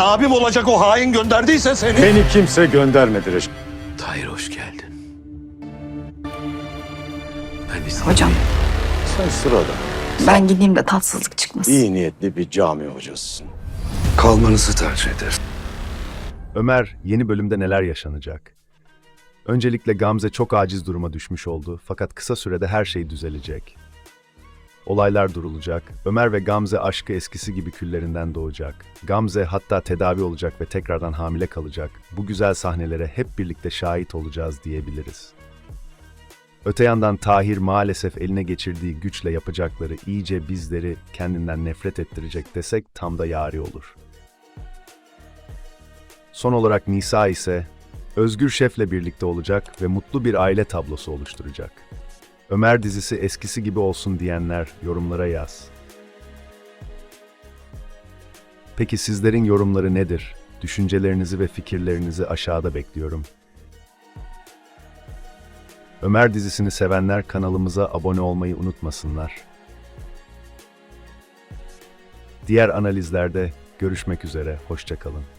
abim olacak o hain gönderdiyse seni... Beni kimse göndermedi Reşit. Tahir hoş geldin. Ben de Hocam Sen sırada ben gideyim de tatsızlık çıkmasın. iyi niyetli bir cami hocasısın. kalmanızı tercih ederim. Ömer yeni bölümde neler yaşanacak? Öncelikle Gamze çok aciz duruma düşmüş oldu fakat kısa sürede her şey düzelecek. Olaylar durulacak. Ömer ve Gamze aşkı eskisi gibi küllerinden doğacak. Gamze hatta tedavi olacak ve tekrardan hamile kalacak. Bu güzel sahnelere hep birlikte şahit olacağız diyebiliriz. Öte yandan Tahir maalesef eline geçirdiği güçle yapacakları iyice bizleri kendinden nefret ettirecek desek tam da yari olur. Son olarak Nisa ise Özgür Şef'le birlikte olacak ve mutlu bir aile tablosu oluşturacak. Ömer dizisi eskisi gibi olsun diyenler yorumlara yaz. Peki sizlerin yorumları nedir? Düşüncelerinizi ve fikirlerinizi aşağıda bekliyorum. Ömer dizisini sevenler kanalımıza abone olmayı unutmasınlar. Diğer analizlerde görüşmek üzere, hoşçakalın.